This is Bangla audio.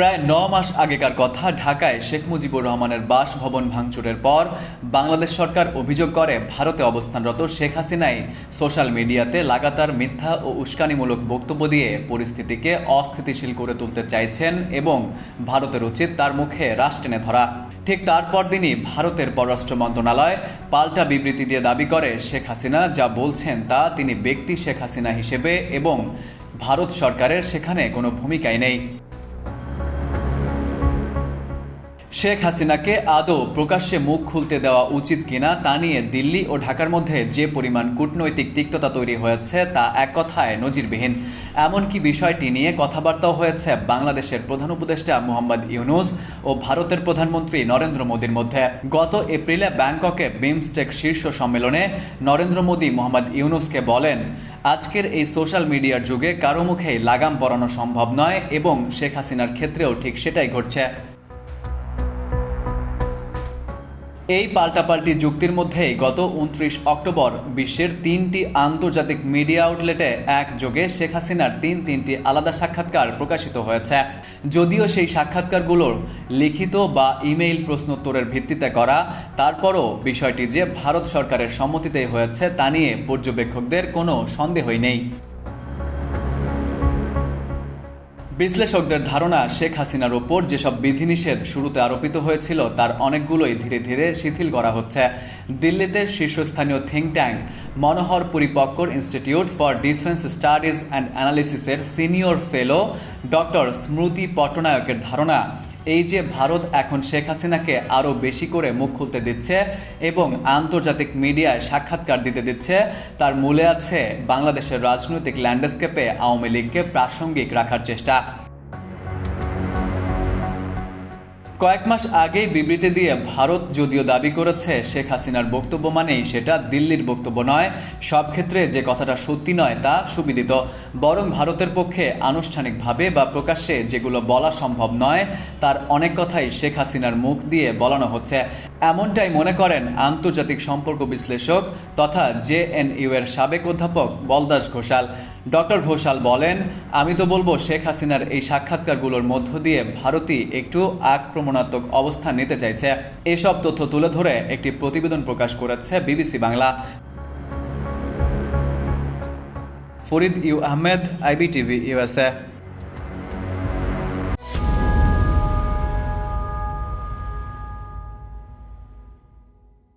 প্রায় ন মাস আগেকার কথা, ঢাকায় শেখ মুজিবুর রহমানের বাসভবন ভাঙচুরের পর বাংলাদেশ সরকার অভিযোগ করে, ভারতে অবস্থানরত শেখ হাসিনাই সোশ্যাল মিডিয়াতে লাগাতার মিথ্যা ও উস্কানিমূলক বক্তব্য দিয়ে পরিস্থিতিকে অস্থিতিশীল করে তুলতে চাইছেন এবং ভারতের উচিত তার মুখে রাশ টেনে ধরা। ঠিক তারপর দিনই ভারতের পররাষ্ট্র মন্ত্রণালয় পাল্টা বিবৃতি দিয়ে দাবি করে, শেখ হাসিনা যা বলছেন তা তিনি ব্যক্তি শেখ হাসিনা হিসেবে এবং ভারত সরকারের সেখানে কোনো ভূমিকাই নেই। শেখ হাসিনাকে আদৌ প্রকাশ্যে মুখ খুলতে দেওয়া উচিত কিনা তা নিয়ে দিল্লি ও ঢাকার মধ্যে যে পরিমাণ কূটনৈতিক তিক্ততা তৈরি হয়েছে তা এক কথায় নজিরবিহীন। এমনকি বিষয়টি নিয়ে কথাবার্তাও হয়েছে বাংলাদেশের প্রধান উপদেষ্টা মোহাম্মদ ইউনুস ও ভারতের প্রধানমন্ত্রী নরেন্দ্র মোদীর মধ্যে। গত এপ্রিলে ব্যাংককে বিমস্টেক শীর্ষ সম্মেলনে নরেন্দ্র মোদী মোহাম্মদ ইউনুসকে বলেন, আজকের এই সোশ্যাল মিডিয়ার যুগে কারও মুখেই লাগাম পরানো সম্ভব নয় এবং শেখ হাসিনার ক্ষেত্রেও ঠিক সেটাই ঘটছে। এই পাল্টাপাল্টি যুক্তির মধ্যেই গত উনত্রিশ অক্টোবর বিশ্বের তিনটি আন্তর্জাতিক মিডিয়া আউটলেটে একযোগে শেখ হাসিনার তিন তিনটি আলাদা সাক্ষাৎকার প্রকাশিত হয়েছে। যদিও সেই সাক্ষাৎকারগুলোর লিখিত বা ইমেইল প্রশ্নোত্তরের ভিত্তিতে করা, তারপরও বিষয়টি যে ভারত সরকারের সম্মতিতেই হয়েছে তা নিয়ে পর্যবেক্ষকদের কোনো সন্দেহই নেই। বিশ্লেষকদের ধারণা, শেখ হাসিনার ওপর যেসব বিধিনিষেধ শুরুতে আরোপিত হয়েছিল, তার অনেকগুলোই ধীরে ধীরে শিথিল করা হচ্ছে। দিল্লিতে শীর্ষস্থানীয় think tank Manohar Parrikar institute for defence studies and অ্যানালিসিসের senior fellow doctor Smriti পট্টনায়কের ধারণা এই যে ভারত এখন শেখ হাসিনাকে আরও বেশি করে মুখ খুলতে দিচ্ছে এবং আন্তর্জাতিক মিডিয়ায় সাক্ষাৎকার দিতে দিচ্ছে, তার মূলে আছে বাংলাদেশের রাজনৈতিক ল্যান্ডস্কেপে আওয়ামী লীগকে প্রাসঙ্গিক রাখার চেষ্টা। কয়েক মাস আগেই বিবৃতি দিয়ে ভারত যদিও দাবি করেছে, শেখ হাসিনার বক্তব্য মানেই সেটা দিল্লির বক্তব্য নয়। সব ক্ষেত্রে যে কথাটা সত্যি নয় তা সুবিদিত। বরং ভারতের পক্ষে আনুষ্ঠানিকভাবে বা প্রকাশ্যে যেগুলো বলা সম্ভব নয়, তার অনেক কথাই শেখ হাসিনার মুখ দিয়ে বলানো হচ্ছে। এমনটাই মনে করেন আন্তর্জাতিক সম্পর্ক বিশ্লেষক তথা জেএনইউ এর সাবেক অধ্যাপক বলদাস ঘোষাল। ডক্টর ঘোষাল বলেন, আমি তো বলব শেখ হাসিনার এই সাক্ষাৎকারগুলোর মধ্য দিয়ে ভারতই একটু আক্রমণাত্মক অবস্থান নিতে চাইছে। এসব তথ্য তুলে ধরে একটি প্রতিবেদন প্রকাশ করেছে BBC Bangla. Farid U Ahmed, IBTV USA